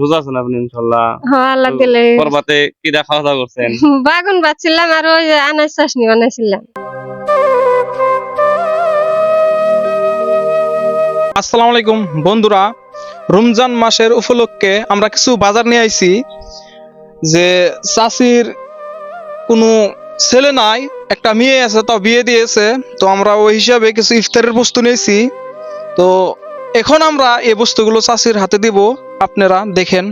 রোজা আছেন আপনি ইনশাল্লাহ হ্যাঁ আল্লাহ দিলে। পরবাতে কি দেখা খাওয়া দাওয়া করছেন বাগুন বাচ্ছিলাম আর ওই যে আনাজ চাশনি বানাইছিলাম। আসসালামু আলাইকুম বন্ধুরা। রমজান মাসের উপলক্ষে আমরা কিছু বাজার নিয়ে আইছি যে চাষির কোনো ছেলে নাই একটা মেয়ে আছে তাও বিয়ে দিয়েছে। তো আমরা ওই হিসাবে কিছু ইফতারের বস্তু নিয়েছি। তো এখন আমরা এই বস্তুগুলো চাষির হাতে দিব। আপনারা দেখেন।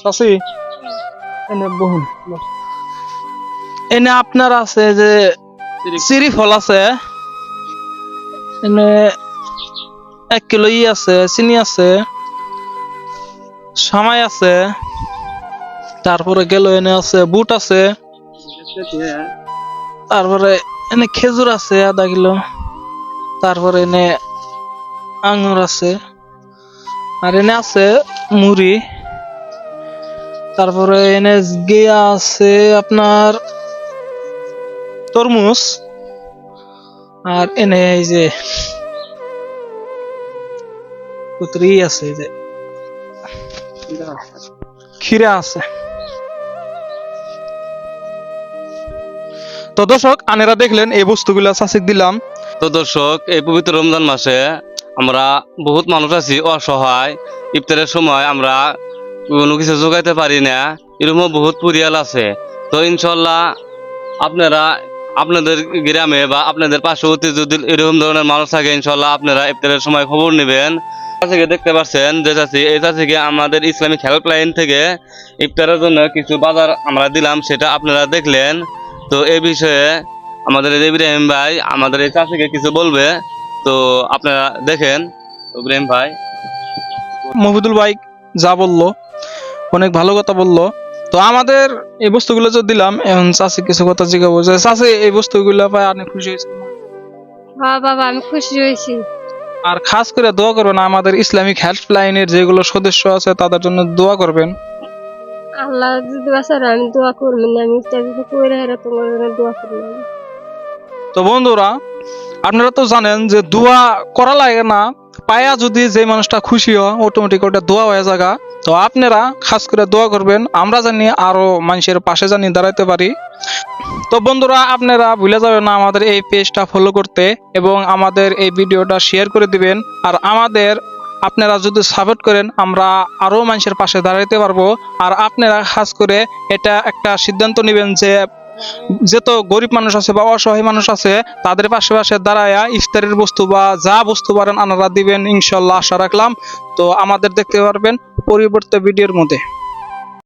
চাষি এনে বহুন এনে আপনার আছে যে সিরি ফল আছে এনে এক কিলো ই আছে চিনি আছে সামাই আছে তারপরে গেল এনে আছে বুট আছে তারপরে এনে খেজুর আছে আধা কিলো তারপরে এনে আঙুর আছে। আর এনে আছে মুড়ি। তারপরে এনে গিয়া আছে আপনার তরমুজ। আর এনে এই যে কুতরি আছে যে। খিরা আছে। তো দর্শক, আনেরা দেখলেন এই বস্তুগুলা চাষিক দিলাম। তো দর্শক, এই পবিত্র রমজান মাসে আমরা বহুত মানুষ আছি, অসহায়। ইফতারের সময় আমরা কোনো কিছু যোগাইতে পারি না। এরকমও বহুত পরিয়াল আছে। তো ইনশাল্লাহ আপনারা আপনাদের গ্রামে বা আপনাদের পার্শ্ববর্তী যদি এরকম ধরনের মানুষ থাকে, ইনশাল্লাহ আপনারা ইফতারের সময় খবর নেবেন। চাষিকে দেখতে পাচ্ছেন যে চাষি, এই চাষিকে আমাদের ইসলামিক হেল্পলাইন থেকে ইফতারের জন্য কিছু বাজার আমরা দিলাম, সেটা আপনারা দেখলেন। তো এই বিষয়ে আমাদের ইব্রাহিম ভাই আমাদের এই চাষিকে কিছু বলবে। তো আপনারা দেখেন ইব্রাহিম ভাই। মহিদুল ভাই যা বলল অনেক ভালো কথা বলল। তো আমাদের এই বস্তুগুলো যে দিলাম এখন চাষি কিছু কথা জিজ্ঞাবো যে চাষি এই বস্তুগুলো পাই অনেক খুশি হয়েছে হ্যাঁ বাবা আমি খুশি হয়েছি। আর খাস করে দোয়া করবেন আমাদের ইসলামিক হেল্পলাইনের যেগুলো সদস্য আছে তাদের জন্য দোয়া করবেন। আল্লাহ যদি বাসার আমি দোয়া করবেন আমি যদি করে হেরা তোমার জন্য দোয়া করলাম তো বন্ধুরা আপনারা তো জানেন যে দোয়া করা লাগে না, পায়া যদি যে মানুষটা খুশি হয় অটোমেটিক ওটা দোয়া হয়ে যাগা তো আপনারা খাস করে দোয়া করবেন, আমরা জানি আরও মানুষের পাশে জানি দাঁড়াইতে পারি। তো বন্ধুরা, আপনারা ভুলে যাবেন না আমাদের এই পেজটা ফলো করতে এবং আমাদের এই ভিডিওটা শেয়ার করে দিবেন। আর আমাদের, আপনারা যদি সাপোর্ট করেন, আমরা আরও মানুষের পাশে দাঁড়াইতে পারব। আর আপনারা খাস করে এটা একটা সিদ্ধান্ত নেবেন যে যত গরিব মানুষ আছে বা অসহায় মানুষ আছে, তাদের পাশে পাশে দাঁড়ায় ইফতারের বস্তু বা যা বস্তু পারেন আনারা দিবেন, ইনশাল্লাহ আশা রাখলাম। তো আমাদের দেখতে পারবেন পরিবর্তে ভিডিওর মধ্যে।